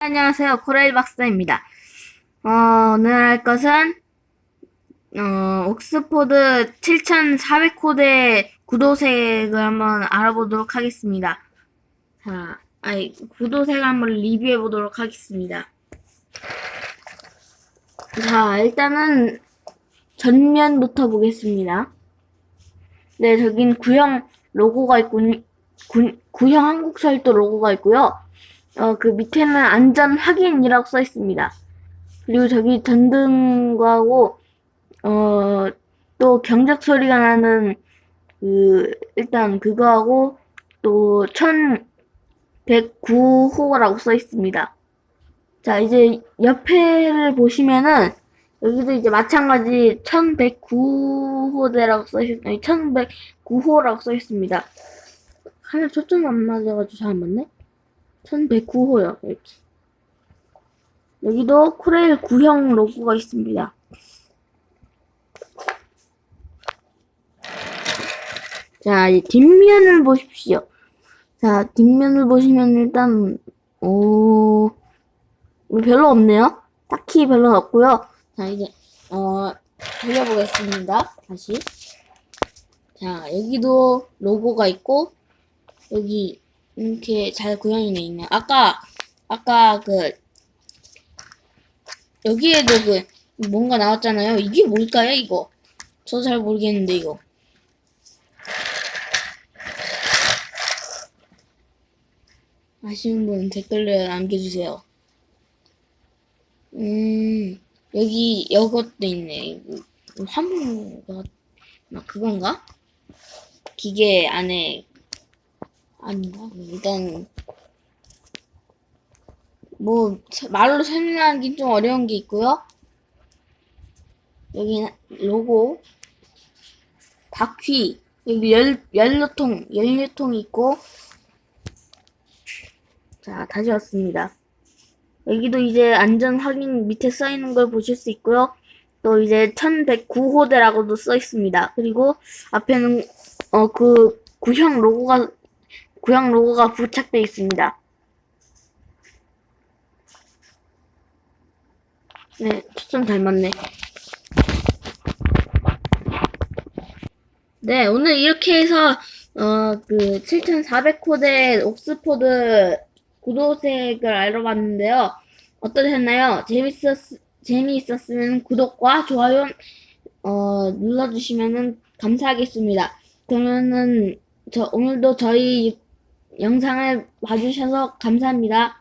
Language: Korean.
안녕하세요. 코레일 박사입니다. 어, 오늘 할 것은, 어, 옥스포드 7400코드의 구도색을 한번 알아보도록 하겠습니다. 자, 아니, 구도색을 한번 리뷰해 보도록 하겠습니다. 자, 일단은 전면부터 보겠습니다. 네, 저긴 구형 로고가 있고, 구, 구형 한국철도 로고가 있고요. 어, 그 밑에는 안전 확인이라고 써 있습니다. 그리고 저기 전등과하고, 어, 또 경적 소리가 나는, 그, 일단 그거하고, 또 1109호라고 써 있습니다. 자, 이제 옆에를 보시면은, 여기도 이제 마찬가지 1109호대라고 써 있, 아니, 1109호라고 써 있습니다. 하나 초점 안 맞아가지고 잘 안 맞네? 1109호요, 이렇게. 여기도 코레일 구형 로고가 있습니다. 자, 이제 뒷면을 보십시오. 자, 뒷면을 보시면 일단, 오, 별로 없네요. 딱히 별로 없고요. 자, 이제, 어, 돌려보겠습니다. 다시. 자, 여기도 로고가 있고, 여기, 이렇게 잘 구현이 돼 있네요. 아까, 아까 그, 여기에도 그, 뭔가 나왔잖아요. 이게 뭘까요, 이거? 저 잘 모르겠는데, 이거. 아시는 분 댓글을 남겨주세요. 음, 여기, 이것도 있네. 화물가, 막 그건가? 기계 안에 아닌가? 일단 뭐 사- 말로 설명하기 좀 어려운 게 있고요. 여기 로고, 바퀴, 여기 열 연료통, 연료통이 있고, 자 다시 왔습니다. 여기도 이제 안전 확인 밑에 써 있는 걸 보실 수 있고요. 또 이제 1109호대라고도 써 있습니다. 그리고 앞에는 어 그 구형 로고가 구형 로고가 부착되어 있습니다. 네, 초점 잘 맞네. 네, 오늘 이렇게 해서 어 그 7400코드의 옥스포드 구도색을 알아봤는데요. 어떠셨나요? 재밌었 재미있었으면 구독과 좋아요 어 눌러주시면 감사하겠습니다. 그러면은 저 오늘도 저희 영상을 봐주셔서 감사합니다.